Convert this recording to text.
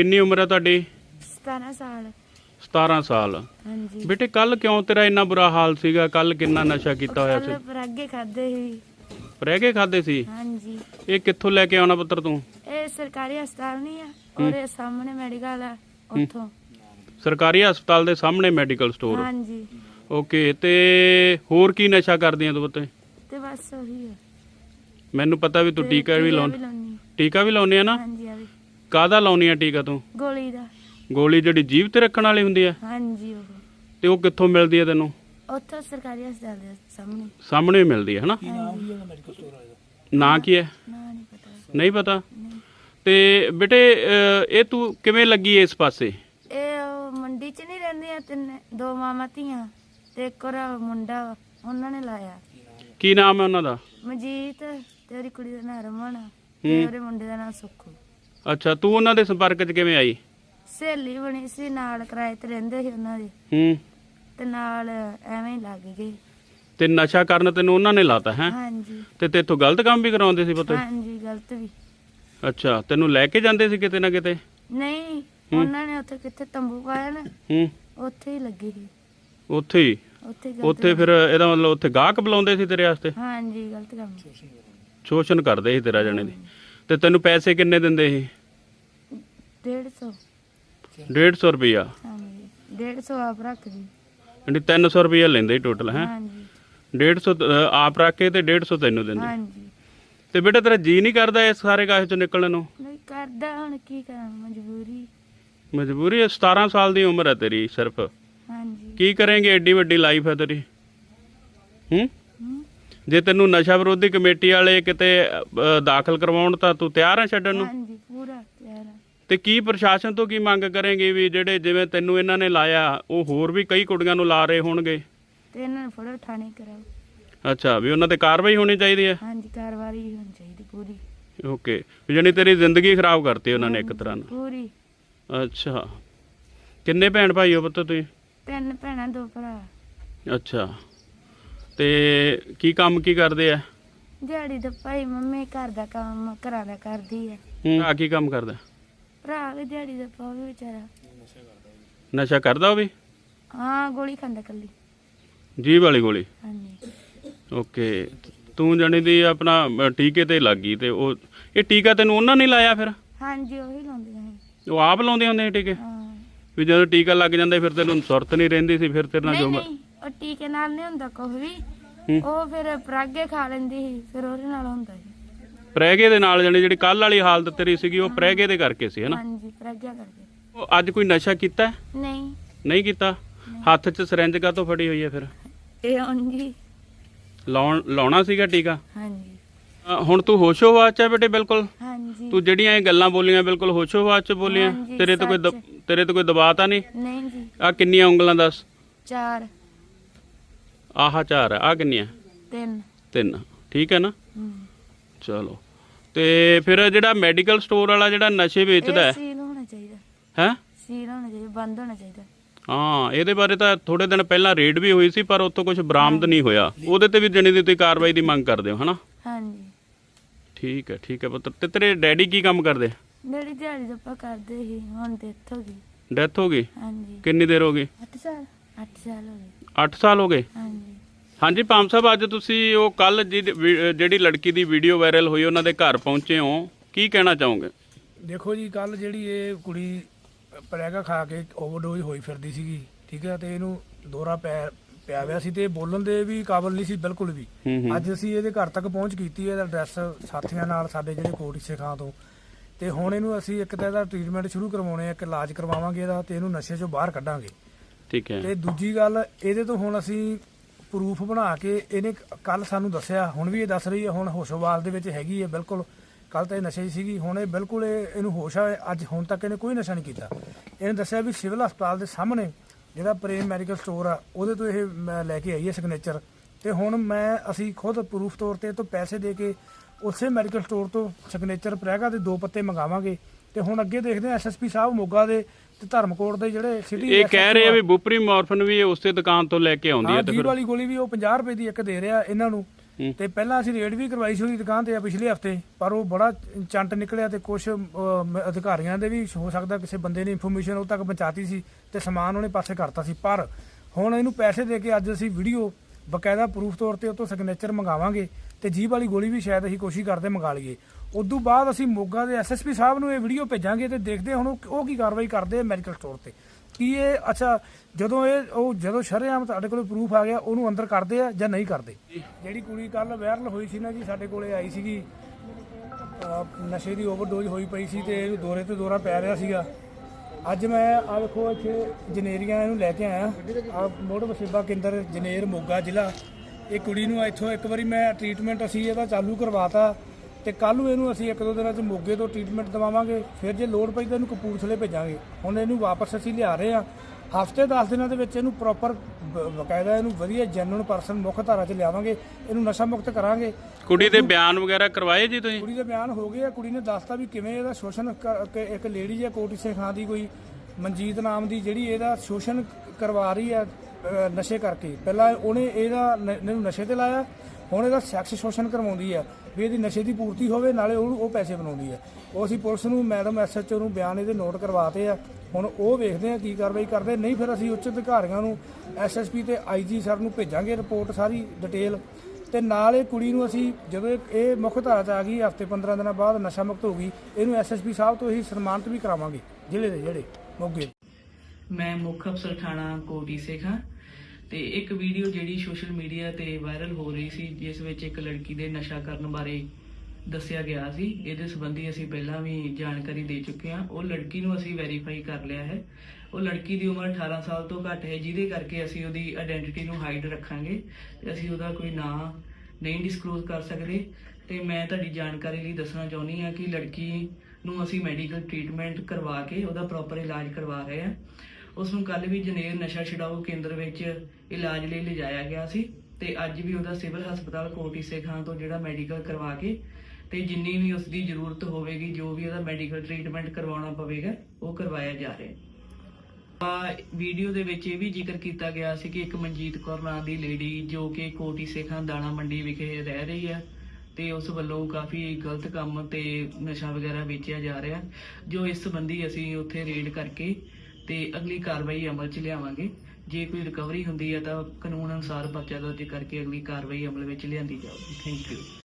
ਕਿੰਨੀ ਉਮਰ ਹੈ ਤੁਹਾਡੀ? 17 ਸਾਲ। 17 ਸਾਲ। ਹਾਂਜੀ। ਬੇਟੇ ਕੱਲ ਕਿਉਂ ਤੇਰਾ ਇੰਨਾ ਬੁਰਾ ਹਾਲ ਸੀਗਾ? ਕੱਲ ਕਿੰਨਾ ਨਸ਼ਾ ਕੀਤਾ ਹੋਇਆ ਸੀ? ਕੱਲ ਪਰਾਗੇ ਖਾਦੇ ਸੀ। ਖਾਦੇ ਹਾਂਜੀ। ਇਹ ਕਿੱਥੋਂ ਲੈ ਕੇ ਆਉਣਾ ਪੁੱਤਰ ਤੂੰ? ਇਹ ਸਰਕਾਰੀ ਹਸਪਤਾਲ ਨਹੀਂ ਆ। ਉਹਦੇ ਸਾਹਮਣੇ ਮੈਡੀਕਲ ਆ ਉੱਥੋਂ। ਸਰਕਾਰੀ ਹਸਪਤਾਲ ਦੇ ਸਾਹਮਣੇ ਮੈਡੀਕਲ ਸਟੋਰ। ਹਾਂਜੀ। ਓਕੇ ਤੇ ਹੋਰ ਕੀ ਨਸ਼ਾ ਕਰਦੀਆਂ ਤੂੰ ਪੁੱਤੇ? ਤੇ ਬਸ ਉਹੀ ਆ। ਮੈਨੂੰ ਪਤਾ ਵੀ ਤੂੰ ਟੀਕਾ ਵੀ ਲਾਉਣ ਲਾਉਣੀ ਟੀਕਾ ਵੀ ਲਾਉਣੀ ਆ ਨਾ? ਆ ਕਾਹਦਾ ਲਾਉਣੀ ਆ ਟੀਕਾ ਤੂੰ? ਗੋਲੀ ਦਾ। ਗੋਲੀ ਜਿਹੜੀ ਜੀਭ ਤੇ ਰੱਖਣ ਵਾਲੀ ਹੁੰਦੀ ਆ? ਹਾਂਜੀ ਉਹ। ਤੇ ਉਹ ਕਿੱਥੋਂ ਮਿਲਦੀ ਆ ਤੈਨੂੰ? ਉੱਥੋਂ ਸਰਕਾਰੀ ਹਸਪਤਾਲ ਦੇ ਸਾਹਮਣੇ। ਸਾਹਮਣੇ ਹੀ ਮਿਲਦੀ ਹੈ ਹਨਾ ਹਾਂਜੀ ਨਾਂ ਕੀ ਹੈ? ਨਾ ਨਹੀਂ ਪਤਾ। ਨਹੀਂ ਪਤਾ? ਨਹੀਂ। ਤੇ ਬੇਟੇ ਅਹ, ਇਹ ਤੂੰ ਕਿਵੇਂ ਲੱਗੀ ਇਸ ਪਾਸੇ? ਇਹ ਉਹ ਮੰਡੀ 'ਚ ਨਹੀਂ ਰਹਿੰਦੀਆਂ ਤਿੰਨ ਦੋ ਮਾਮਾ ਧੀਆਂ ਤੇ ਇੱਕ ਉਹਦਾ ਮੁੰਡਾ ਵਾ, ਉਹਨਾਂ ਨੇ ਲਾਇਆ। ਕੀ ਨਾਮ ਹੈ ਉਹਨਾਂ ਦਾ? ਮਜੀਤ ਤੇ ਉਹਦੀ ਕੁੜੀ ਦਾ ਨਾਂ ਰਮਨ ਆ, ਤੇ ਉਹਦੇ ਮੁੰਡੇ ਦਾ ਨਾਂ ਸੁੱਖੂ। ਅੱਛਾ ਤੂੰ ਉਹਨਾਂ ਦੇ ਸੰਪਰਕ 'ਚ ਕਿਵੇਂ ਆਈ? ਸਹੇਲੀ ਬਣੀ ਸੀ ਨਾਲ ਕਿਰਾਏ ਤੇ ਰਹਿੰਦੇ ਸੀ ਉਹਨਾਂ ਦੇ। ਹੂੰ। ਤੇ ਨਾਲ ਐਵੇਂ ਹੀ ਲੱਗ ਗਏ। ਤੇ ਨਸ਼ਾ ਕਰਨ ਤੈਨੂੰ ਉਹਨਾਂ ਨੇ ਲਾਤਾ ਹੈ? ਹਾਂਜੀ। ਤੇ ਤੇਥੋਂ ਗਲਤ ਕੰਮ ਵੀ ਕਰਾਉਂਦੇ ਸੀ ਪੁੱਤ? ਹਾਂਜੀ ਗਲਤ ਵੀ। ਅੱਛਾ ਤੈਨੂੰ ਲੈ ਕੇ ਜਾਂਦੇ ਸੀ ਕਿਤੇ ਨਾ ਕਿਤੇ? ਨਹੀਂ ਉਹਨਾਂ ਨੇ ਉੱਥੇ ਕਿੱਥੇ ਤੰਬੂ ਪਾਇਆ ਨਾ ਹੂੰ। ਉੱਥੇ ਹੀ ਲੱਗੀ ਸੀ। ਉੱਥੇ ਹੀ? ਉੱਥੇ ਗਲਤ ਉੱਥੇ ਫਿਰ ਇਹਦਾ ਮਤਲਬ ਉੱਥੇ ਗਾਹਕ ਬੁਲਾਉਂਦੇ ਸੀ ਤੇਰੇ ਵਾਸਤੇ? ਹਾਂਜੀ ਗਲਤ ਕੰਮ। ਸ਼ੋਸ਼ਣ ਕਰਦੇ ਸੀ ਤੇਰਾ ਜਣੇ ਦੀ। ਤੇ ਤੈਨੂੰ ਪੈਸੇ ਕਿੰਨੇ ਦਿੰਦੇ ਸੀ? 150 150 ਰੁਪਈਆ? ਹਾਂਜੀ 150 ਆਪ ਰੱਖਦੀ ਯਾਨੀ 300 ਰੁਪਈਆ ਲੈਂਦੇ ਟੋਟਲ ਹੈ? ਹਾਂਜੀ। 150 ਤ- ਅ, ਆਪ ਰੱਖ ਕੇ ਤੇ 150 ਤੈਨੂੰ ਦਿੰਦੇ। ਹਾਂਜੀ। ਤੇ ਬੇਟਾ ਤੇਰਾ ਜੀ ਨਹੀਂ ਕਰਦਾ ਇਸ ਸਾਰੇ ਕਾਹ ਚੋਂ ਨਿਕਲਣ ਨੂੰ? ਨਹੀਂ ਕਰਦਾ ਹੁਣ ਕੀ ਕਰਾਂ ਮਜਬੂਰੀ। ਮਜਬੂਰੀ ਹੈ 17 ਸਾਲ ਦੀ ਉਮਰ ਹੈ ਤੇਰੀ ਸਿਰਫ। ਹਾਂਜੀ। ਕੀ ਕਰੇਂਗੇ ਐਡੀ ਵੱਡੀ ਲਾਈਫ ਹੈ ਤੇਰੀ? ਹੂੰ? ਜੇ ਤੈਨੂੰ ਨਸ਼ਾ ਵਿਰੋਧੀ ਕਮੇਟੀ ਵਾਲੇ ਕਿਤੇ ਅ, ਦਾਖਲ ਕਰਵਾਉਣ ਤਾਂ ਤੂੰ ਤਿਆਰ ਹੈ ਛੱਡਣ ਨੂੰ? ਹਾਂਜੀ। ਤੇ ਕੀ ਪ੍ਰਸ਼ਾਸਨ ਤੋਂ ਕੀ ਮੰਗ ਕਰੇਂਗੇ ਵੀ ਜਿਹੜੇ ਜਿਵੇਂ ਤੈਨੂੰ ਇਹਨਾਂ ਨੇ ਲਾਇਆ ਉਹ ਹੋਰ ਵੀ ਕਈ ਕੁੜੀਆਂ ਨੂੰ ਲਾ ਰਹੇ ਹੋਣਗੇ? ਤੇ ਇਹਨਾਂ ਨੂੰ ਫੜੋ ਠਾਣੇ ਕਰਾਓ। ਅੱਛਾ ਵੀ ਉਹਨਾਂ ਤੇ ਕਾਰਵਾਈ ਹੋਣੀ ਚਾਹੀਦੀ ਹੈ? ਹਾਂਜੀ ਕਾਰਵਾਈ ਹੋਣੀ ਚਾਹੀਦੀ ਪੂਰੀ। ਓਕੇ ਵੀ ਜਾਣੀ ਤੇਰੀ ਜ਼ਿੰਦਗੀ ਖਰਾਬ ਕਰਤੀ ਉਹਨਾਂ ਨੇ ਇੱਕ ਤਰ੍ਹਾਂ ਨਾਲ। ਪੂਰੀ। ਅੱਛਾ ਕਿੰਨੇ ਭੈਣ ਭਾਈ ਹੋ ਪੁੱਤ ਤੁਸੀਂ? ਤਿੰਨ ਭੈਣਾਂ ਦੋ ਭਰਾ। ਅੱਛਾ ਤੇ ਕੀ ਕੰਮ ਕੀ ਕਰਦੇ ਆ? ਦਿਹਾੜੀ ਦਾ ਭਾਈ ਮੰਮੀ ਘਰ ਦਾ ਕੰਮ ਘਰਾਂ ਦਾ ਕਰਦੀ ਹੂੰ ਆ ਕੀ ਕੰਮ ਕਰਦਾ? ਭਰਾ ਵੀ ਦਿਹਾੜੀ ਦਾ ਪਾਵੇ ਵਿਚਾਰਾ। ਨਸ਼ਾ ਕਰਦਾ ਉਹ ਵੀ? ਹਾਂ ਗੋਲੀ ਖਾਂਦਾ ਕੱਲੀ ਜੀਭ ਵਾਲੀ ਗੋਲੀ? ਹਾਂਜੀ। ਓਕੇ। ਤੂੰ ਜਾਣੀ ਦੀ ਆਪਣਾ ਅ, ਟੀਕੇ ਤੇ ਲੱਗ ਗਈ ਤੇ ਉਹ ਇਹ ਟੀਕਾ ਤੈਨੂੰ ਉਹਨਾਂ ਨੇ ਲਾਇਆ ਫਿਰ? ਹਾਂਜੀ ਉਹੀ ਲਾਉਂਦੀਆਂ ਸੀ ਉਹ ਆਪ ਲਾਉਂਦੇ ਹੁੰਦੇ ਸੀ ਟੀਕੇ? ਹਾਂ। ਵੀ ਜਦੋਂ ਟੀਕਾ ਲੱਗ ਜਾਂਦਾ ਫਿਰ ਤੈਨੂੰ ਸੁਰਤ ਨਹੀਂ ਰਹਿੰਦੀ ਸੀ ਫਿਰ ਤੇਰੇ ਨਾਲ ਨਹੀਂ ਜੋ ਨਹੀਂ ਉਹ ਟੀਕੇ ਨਾਲ ਨਹੀਂ ਹੁੰਦਾ ਕੁਝ ਵੀ। ਹੂੰ। ਉਹ ਫਿਰ ਪਰਾਗੇ ਖਾ ਲੈਂਦੀ ਸੀ ਫਿਰ ਉਹਦੇ ਨਾਲ ਹੁੰਦਾ ਸੀ। ਪ੍ਰੈਗੇ ਦੇ ਨਾਲ ਜਾਣੀ ਜਿਹੜੀ ਕੱਲ ਵਾਲੀ ਹਾਲਤ ਤੇਰੀ ਸੀਗੀ ਉਹ ਪ੍ਰੈਗੇ ਦੇ ਕਰਕੇ ਸੀ ਹਨਾ? ਹਾਂਜੀ ਪਰਾਗਿਆ ਕਰਕੇ। ਉਹ ਅੱਜ ਕੋਈ ਨਸ਼ਾ ਕੀਤਾ? ਹੈ? ਨਹੀਂ। ਨਹੀਂ ਕੀਤਾ? ਹੱਥ 'ਚ ਸਿਰੰਜ ਤੋਂ ਫੜੀ ਹੋਈ ਹੈ ਫਿਰ? ਇਹ ਉਂਜੀ ਲਾਉਣ ਲਾਉਣਾ ਸੀਗਾ ਟੀਕਾ? ਹਾਂਜੀ। ਅ, ਹੁਣ ਤੂੰ ਹੋਸ਼ੋ-ਹਵਾਸ 'ਚ ਹੈ ਬੇਟੇ ਬਿਲਕੁਲ? ਹਾਂਜੀ। ਤੂੰ ਜਿਹੜੀਆਂ ਇਹ ਗੱਲਾਂ ਬੋਲੀਆਂ ਬਿਲਕੁਲ ਹੋਸ਼ੋ-ਹਵਾਸ 'ਚ ਬੋਲੀਆਂ। ਹਾਂਜੀ, ਤੇਰੇ ਤੇ ਕੋਈ। ਤੇਰੇ ਤੇ ਕੋਈ ਦਬਾਅ ਤਾਂ ਨਹੀਂ? ਨਹੀਂ ਜੀ। ਆ ਕਿੰਨੀਆਂ ਉਂਗਲਾਂ ਦੱਸ? ਚਾਰ। ਆਹ ਚਾਰ। ਆ ਕਿੰਨੀਆਂ? ਤਿੰਨ। ਤਿੰਨ। ਠੀਕ ਹੈ ਨਾ? ਹਮ। ਚਲੋ। ਤੇ ਫਿਰ ਜਿਹੜਾ ਮੈਡੀਕਲ ਸਟੋਰ ਵਾਲਾ ਜਿਹੜਾ ਨਸ਼ੇ ਵੇਚਦਾ ਹੈ। ਸੀਲ ਹੋਣਾ ਚਾਹੀਦਾ। ਹੈ? ਸੀਲ ਹੋਣਾ ਚਾਹੀਦਾ ਬੰਦ ਹੋਣਾ ਚਾਹੀਦਾ। ਹਾਂ ਇਹਦੇ ਬਾਰੇ ਤਾਂ ਥੋੜੇ ਦਿਨ ਪਹਿਲਾਂ ਰੇਡ ਵੀ ਹੋਈ ਸੀ ਪਰ ਉੱਥੋਂ ਕੁਝ ਬਰਾਮਦ ਨਹੀਂ ਹੋਇਆ। ਉਹਦੇ ਤੇ ਵੀ ਜਣੀ ਦੀ ਤੁਸੀਂ ਕਾਰਵਾਈ ਦੀ ਮੰਗ ਕਰਦੇ ਹੋ ਹਨਾ? ਹਾਂਜੀ। ਠੀਕ ਹੈ ਠੀਕ ਹੈ ਪੁੱਤਰ ਤੇ ਤੇਰੇ ਡੈਡੀ ਕੀ ਕੰਮ ਕਰਦੇ? ਜਿਹੜੀ ਦਿਹਾੜੀ ਦਾ ਆਪਾਂ ਕਰਦੇ ਸੀ ਹੁਣ ਤੇ ਇੱਥੋਂ ਗਈ। ਡੈਥ ਹੋ ਗਈ? ਹਾਂਜੀ। ਕਿੰਨੀ ਦੇਰ ਹੋ ਗਈ? 8 ਸਾਲ 8 ਸਾਲ ਹੋ ਗਏ। 8 ਸਾਲ ਹੋ ਗਏ? ਹਾਂਜੀ ਪਾਮ ਸਾਹਿਬ ਅੱਜ ਤੁਸੀਂ ਉਹ ਕੱਲ ਜਿਹੜੀ ਲੜਕੀ ਦੀ ਵੀਡੀਓ ਵਾਇਰਲ ਹੋਈ ਉਹਨਾਂ ਦੇ ਘਰ ਪਹੁੰਚੇ ਹੋ। ਕੀ ਕਹਿਣਾ ਚਾਹੋਗੇ? ਦੇਖੋ ਜੀ ਕੱਲ ਜਿਹੜੀ ਇਹ ਕੁੜੀ ਪ੍ਰੈਗਾ ਖਾ ਕੇ ਓਵਰਡੋਜ਼ ਹੋਈ ਫਿਰਦੀ ਸੀਗੀ ਠੀਕ ਹੈ ਤੇ ਇਹਨੂੰ ਦੋਰਾ ਪੈ ਪਿਆ ਹੋਇਆ ਸੀ ਤੇ ਬੋਲਣ ਦੇ ਵੀ ਕਾਬਲ ਨਹੀਂ ਸੀ ਬਿਲਕੁਲ ਵੀ। ਅੱਜ ਅਸੀਂ ਇਹਦੇ ਘਰ ਤੱਕ ਪਹੁੰਚ ਕੀਤੀ ਹੈ ਇਹਦਾ ਐਡਰੈਸ ਸਾਥੀਆਂ ਨਾਲ ਸਾਡੇ ਜਿਹੜੇ ਕੋਟੀ ਸਿੱਖਾਂ ਤੋਂ। ਤੇ ਹੁਣ ਇਹਨੂੰ ਅਸੀਂ ਇੱਕ ਤਾਂ ਇਹਦਾ ਟ੍ਰੀਟਮੈਂਟ ਸ਼ੁਰੂ ਕਰਵਾਉਣੇ ਆ ਇੱਕ ਇਲਾਜ ਕਰਵਾਵਾਂਗੇ ਇਹਦਾ ਤੇ ਇਹਨੂੰ ਨਸ਼ੇ ਚੋਂ ਬਾਹਰ ਕੱਢਾਂਗੇ। ਠੀਕ ਹੈ। ਤੇ ਦੂਜੀ ਗੱਲ ਇਹਦੇ ਤੋਂ ਹੁਣ ਅਸੀਂ ਪ੍ਰੂਫ ਬਣਾ ਕੇ ਇਹਨੇ ਕੱਲ ਸਾਨੂੰ ਦੱਸਿਆ, ਹੁਣ ਵੀ ਇਹ ਦੱਸ ਰਹੀ ਹੈ, ਹੁਣ ਹੋਸ਼ੋਵਾਲ ਦੇ ਵਿੱਚ ਹੈਗੀ ਹੈ, ਬਿਲਕੁਲ ਕੱਲ ਤਾਂ ਇਹ ਨਸ਼ੇ 'ਚ ਸੀਗੀ, ਹੁਣ ਇਹ ਬਿਲਕੁਲ ਇਹ- ਇਹਨੂੰ ਹੋਸ਼ ਆ, ਅੱਜ ਹੁਣ ਤੱਕ ਇਹਨੇ ਕੋਈ ਨਸ਼ਾ ਨਹੀਂ ਕੀਤਾ। ਇਹਨੇ ਦੱਸਿਆ ਵੀ ਸਿਵਲ ਹਸਪਤਾਲ ਦੇ ਸਾਹਮਣੇ ਜਿਹੜਾ ਪ੍ਰੇਮ ਮੈਡੀਕਲ ਸਟੋਰ ਆ, ਉਹਦੇ ਤੋਂ ਇਹ ਮੈਂ ਲੈ ਕੇ ਆਈ ਹੈ ਸਿਗਨੇਚਰ ਤੇ ਹੁਣ ਮੈਂ, ਅਸੀਂ ਖੁਦ ਪ੍ਰੂਫ ਤੌਰ ਤੇ ਇਹ ਤੋਂ ਪੈਸੇ ਦੇ ਕੇ ਉਸੇ ਮੈਡੀਕਲ ਸਟੋਰ ਤੋਂ ਸਿਗਨੇਚਰ ਪ੍ਰੈਗਾ ਦੇ ਦੋ ਪੱਤੇ ਮੰਗਾਵਾਂਗੇ। ਤੇ ਹੁਣ ਅੱਗੇ ਦੇਖਦੇ ਆ ਐਸਐਸਪੀ ਸਾਹਿਬ ਮੋਗਾ ਦੇ ਤੇ ਧਰਮਕੋਟ ਦੇ ਜਿਹੜੇ ਸਿਟੀ ਇਹ ਕਹਿ ਰਹੇ ਆ ਵੀ ਬੁਪਰੀ ਮੋਰਫਨ ਵੀ ਉਸੇ ਦੁਕਾਨ ਤੋਂ ਲੈ ਕੇ ਆਉਂਦੀ ਹੈ ਤੇ ਫਿਰ ਵਾਲੀ ਗੋਲੀ ਵੀ ਉਹ 50 ਰੁਪਏ ਦੀ ਇੱਕ ਦੇ ਰਿਹਾ ਇਹਨਾਂ ਨੂੰ। ਤੇ ਪਹਿਲਾਂ ਅਸੀਂ ਰੇਡ ਵੀ ਕਰਵਾਈ ਸੀ ਉਹਦੀ ਦੁਕਾਨ ਤੇ ਆ ਪਿਛਲੇ ਹਫ਼ਤੇ ਪਰ ਉਹ ਬੜਾ ਚੰਟ ਨਿਕਲਿਆ ਤੇ ਕੁਝ ਅਧਿਕਾਰੀਆਂ ਦੇ ਵੀ ਹੋ ਸਕਦਾ ਕਿਸੇ ਬੰਦੇ ਨੇ ਇਨਫੋਰਮੇਸ਼ਨ ਉਹ ਤੱਕ ਪਹੁੰਚਾਤੀ ਸੀ ਤੇ ਸਮਾਨ ਉਹਨੇ ਪਾਸੇ ਕਰਤਾ ਸੀ। ਪਰ ਹੁਣ ਇਹਨੂੰ ਪੈਸੇ ਦੇ ਕੇ ਅੱਜ ਅਸੀਂ ਵੀਡੀਓ ਬਕਾਇਦਾ ਪ੍ਰੂਫ ਤੌਰ ਤੇ ਉਹ ਤੋਂ ਸਿਗਨੇਚਰ ਮੰਗਾਵਾਂਗੇ ਤੇ ਜੀਭ ਵਾਲੀ ਗੋਲੀ ਵੀ ਸ਼ਾਇਦ ਅਸੀਂ ਕੋਸ਼ਿਸ਼ ਕਰਦੇ ਮੰਗਾ ਲਈਏ। ਉਦੋਂ ਬਾਅਦ ਅਸੀਂ ਮੋਗਾ ਦੇ ਐਸਐਸਪੀ ਸਾਹਿਬ ਨੂੰ ਇਹ ਵੀਡੀਓ ਭੇਜਾਂਗੇ ਤੇ ਦੇਖਦੇ ਹਾਂ ਹੁਣ ਉਹ ਕੀ ਕਾਰਵਾਈ ਕਰਦੇ ਆ ਮੈਡੀਕਲ ਸਟੋਰ ਤੇ। ਕੀ ਇਹ ਅੱਛਾ, ਜਦੋਂ ਇਹ ਉਹ ਜਦੋਂ ਸ਼ਰੇਆਮ ਸਾਡੇ ਕੋਲ ਪ੍ਰੂਫ ਆ ਗਿਆ, ਉਹਨੂੰ ਅੰਦਰ ਕਰਦੇ ਆ ਜਾਂ ਨਹੀਂ ਕਰਦੇ? ਜਿਹੜੀ ਕੁੜੀ ਕੱਲ ਵਾਇਰਲ ਹੋਈ ਸੀ ਨਾ ਜੀ, ਸਾਡੇ ਕੋਲੇ ਆਈ ਸੀਗੀ। ਨਸ਼ੇ ਦੀ ਓਵਰਡੋਜ਼ ਹੋਈ ਪਈ ਸੀ ਤੇ ਇਹਨੂੰ ਦੋਰੇ ਤੇ ਦੋਰਾ ਪੈ ਰਿਹਾ ਸੀਗਾ। ਅੱਜ ਮੈਂ ਆ ਵੇਖੋ ਇੱਥੇ ਜਨੇਰੀਆਂ ਇਹਨੂੰ ਲੈ ਕੇ ਆਇਆ। ਆ ਮੋੜ ਵਸੇਬਾ ਕੇਂਦਰ, ਜਨੇਰ ਮੋਗਾ ਜ਼ਿਲ੍ਹਾ। ਇਹ ਕੁੜੀ ਨੂੰ ਇੱਥੋਂ ਇੱਕ ਵਾਰੀ ਮੈਂ ਟ੍ਰੀਟਮੈਂਟ ਅਸੀਂ ਇਹਦਾ ਚਾਲੂ ਕਰਵਾਤਾ। ਤੇ ਕੱਲ ਨੂੰ ਇਹਨੂੰ ਅਸੀਂ ਇੱਕ ਦੋ ਦਿਨਾਂ 'ਚ ਮੋਗੇ ਤੋਂ ਟ੍ਰੀਟਮੈਂਟ ਦਵਾਵਾਂਗੇ ਫਿਰ ਜੇ ਲੋੜ ਪਈ ਤਾਂ ਇਹਨੂੰ ਕਪੂਰਥਲੇ ਭੇਜਾਂਗੇ। ਹੁਣ ਇਹਨੂੰ ਵਾਪਸ ਅਸੀਂ ਲਿਆ ਰਹੇ ਆ ਹਫ਼ਤੇ 10 ਦਿਨਾਂ ਦੇ ਵਿੱਚ ਇਹਨੂੰ ਪ੍ਰੋਪਰ ਬਕਾਇਦਾ ਇਹਨੂੰ ਵਧੀਆ ਜੈਨੂਨ ਪਰਸਨ ਮੁੱਖ ਧਾਰਾ 'ਚ ਲਿਆਵਾਂਗੇ ਇਹਨੂੰ ਨਸ਼ਾ ਮੁਕਤ ਕਰਾਂਗੇ। ਕੁੜੀ ਦੇ ਬਿਆਨ ਵਗੈਰਾ ਕਰਵਾਏ ਜੀ ਤੁਸੀਂ? ਕੁੜੀ ਦੇ ਬਿਆਨ ਹੋ ਗਏ ਆ। ਕੁੜੀ ਨੇ ਦੱਸਤਾ ਵੀ ਕਿਵੇਂ ਇਹਦਾ ਸ਼ੋਸ਼ਣ ਕਰ- ਕਿ ਇੱਕ ਲੇਡੀ ਜਾਂ ਕੋਟੀ ਸੇ ਖਾਂ ਦੀ ਕੋਈ ਮਨਜੀਤ ਨਾਮ ਦੀ ਜਿਹੜੀ ਇਹਦਾ ਸ਼ੋਸ਼ਣ ਕਰਵਾ ਰਹੀ ਆ ਅਹ, ਨਸ਼ੇ ਕਰਕੇ। ਪਹਿਲਾਂ ਉਹਨੇ ਇਹਦਾ ਨ- ਇਹਨੂੰ ਨਸ਼ੇ ਤੇ ਲਾਇਆ ਹੁਣ ਇਹਦਾ ਸੈਕਸ ਸ਼ੋਸ਼ਣ ਕਰਵਾਉਂਦੀ ਆ, ਵੀ ਇਹਦੀ ਨਸ਼ੇ ਦੀ ਪੂਰਤੀ ਹੋਵੇ, ਨਾਲੇ ਉਹਨੂੰ ਉਹ ਪੈਸੇ ਬਣਾਉਂਦੀ ਆ। ਉਹ ਅਸੀਂ ਪੁਲਿਸ ਨੂੰ, ਮੈਡਮ ਐਸਐਚਓ ਨੂੰ ਬਿਆਨ ਇਹਦੇ ਨੋਟ ਕਰਵਾਤੇ ਆ। ਹੁਣ ਉਹ ਵੇਖਦੇ ਆ ਕੀ ਕਾਰਵਾਈ ਕਰਦੇ। ਨਹੀਂ ਫਿਰ ਅਸੀਂ ਉੱਚ ਅਧਿਕਾਰੀਆਂ ਨੂੰ ਐਸਐਸਪੀ ਤੇ ਆਈਜੀ ਸਰ ਨੂੰ ਭੇਜਾਂਗੇ ਰਿਪੋਰਟ ਸਾਰੀ ਡਿਟੇਲ ਤੇ ਨਾਲ ਇਹ ਕੁੜੀ ਨੂੰ ਅਸੀਂ ਜਦੋਂ ਇਹ- ਮੁੱਖ ਧਾਰਾ 'ਚ ਆ ਗਈ, ਹਫ਼ਤੇ 15 ਦਿਨਾਂ ਬਾਅਦ ਨਸ਼ਾ ਮੁਕਤ ਹੋ ਗਈ, ਇਹਨੂੰ ਐਸਐਸਪੀ ਸਾਹਿਬ ਤੋਂ ਹੀ ਸਨਮਾਨਿਤ ਵੀ ਕਰਾਵਾਂਗੇ, ਜ਼ਿਲ੍ਹੇ ਦੇ ਜਿਹੜੇ ਮੋਗੇ। ਮੈਂ ਮੁੱਖ ਅਫਸਰ ਥਾਣਾ ਕੋਟੀ ਸੇਖ। ਤੇ ਇੱਕ ਵੀਡੀਓ ਜਿਹੜੀ ਸੋਸ਼ਲ ਮੀਡੀਆ ਤੇ ਵਾਇਰਲ ਹੋ ਰਹੀ ਸੀ, ਜਿਸ ਵਿੱਚ ਇੱਕ ਲੜਕੀ ਦੇ ਨਸ਼ਾ ਕਰਨ ਬਾਰੇ ਦੱਸਿਆ ਗਿਆ ਸੀ, ਇਹਦੇ ਸੰਬੰਧੀ ਅਸੀਂ ਪਹਿਲਾਂ ਵੀ ਜਾਣਕਾਰੀ ਦੇ ਚੁੱਕੇ ਹਾਂ। ਉਹ ਲੜਕੀ ਨੂੰ ਅਸੀਂ ਵੈਰੀਫਾਈ ਕਰ ਲਿਆ ਹੈ। ਉਹ ਲੜਕੀ ਦੀ ਉਮਰ 18 ਸਾਲ ਤੋਂ ਘੱਟ ਹੈ, ਜਿਹਦੇ ਕਰਕੇ ਅਸੀਂ ਉਹਦੀ ਆਇਡੈਂਟੀਟੀ ਨੂੰ ਹਾਈਡ ਰੱਖਾਂਗੇ ਤੇ ਅਸੀਂ ਉਹਦਾ ਕੋਈ ਨਾਂ ਨਹੀਂ ਡਿਸਕਲੋਜ਼ ਕਰ ਸਕਦੇ। ਤੇ ਮੈਂ ਤੁਹਾਡੀ ਜਾਣਕਾਰੀ ਲਈ ਦੱਸਣਾ ਚਾਹੁੰਦੀ ਹਾਂ ਕਿ ਲੜਕੀ ਨੂੰ ਅਸੀਂ ਮੈਡੀਕਲ ਟ੍ਰੀਟਮੈਂਟ ਕਰਵਾ ਕੇ ਉਹਦਾ ਪ੍ਰੋਪਰ ਇਲਾਜ ਕਰਵਾ ਰਹੇ ਹਾਂ। ਉਸ ਨੂੰ ਕੱਲ ਵੀ ਜਨੇਰ ਨਸ਼ਾ ਛਡਾਊ ਕੇਂਦਰ ਵਿੱਚ ਇਲਾਜ ਲਈ ਲਿਜਾਇਆ ਗਿਆ ਸੀ ਤੇ ਅੱਜ ਵੀ ਉਹਦਾ ਸਿਵਲ ਹਸਪਤਾਲ ਕੋਟੀ ਖਾਂ ਤੋਂ ਜਿਹੜਾ ਮੈਡੀਕਲ ਕਰਵਾ ਕੇ ਤੇ ਜਿੰਨੀ ਵੀ ਉਸ ਦੀ ਜ਼ਰੂਰਤ ਹੋਵੇਗੀ, ਜੋ ਵੀ ਉਹਦਾ ਮੈਡੀਕਲ ਟ੍ਰੀਟਮੈਂਟ ਕਰਵਾਉਣਾ ਪਵੇਗਾ, ਉਹ ਕਰਵਾਇਆ ਜਾ ਰਿਹਾ ਹੈ। ਆ ਵੀਡੀਓ ਦੇ ਵਿੱਚ ਇਹ ਵੀ ਜ਼ਿਕਰ ਕੀਤਾ ਗਿਆ ਸੀ ਕਿ ਇੱਕ ਮਨਜੀਤ ਕੌਰ ਨਾਂ ਦੀ ਲੇਡੀ ਜੋ ਕਿ ਕੋਟੀ ਸੇਖਾਂ ਦਾਣਾ ਮੰਡੀ ਵਿਖੇ ਰਹਿ ਰਹੀ ਹੈ ਤੇ ਉਸ ਵੱਲੋਂ ਕਾਫੀ ਗਲਤ ਕੰਮ ਤੇ ਨਸ਼ਾ ਵਗੈਰਾ ਵੇਚਿਆ ਜਾ ਰਿਹਾ, ਜੋ ਇਸ ਸੰਬੰਧੀ ਅਸੀਂ ਉੱਥੇ ਰੇਡ ਕਰਕੇ ਤੇ ਅਗਲੀ ਕਾਰਵਾਈ ਅਮਲ 'ਚ ਲਿਆਵਾਂਗੇ। ਜੇ ਕੋਈ ਰਿਕਵਰੀ ਹੁੰਦੀ ਹੈ ਤਾਂ ਕਾਨੂੰਨ ਅਨੁਸਾਰ ਪਰਚਾ ਦਰਜ ਕਰਕੇ ਅਗਲੀ ਕਾਰਵਾਈ ਅਮਲ ਵਿੱਚ ਲਿਆਂਦੀ ਜਾਊਗੀ। Thank you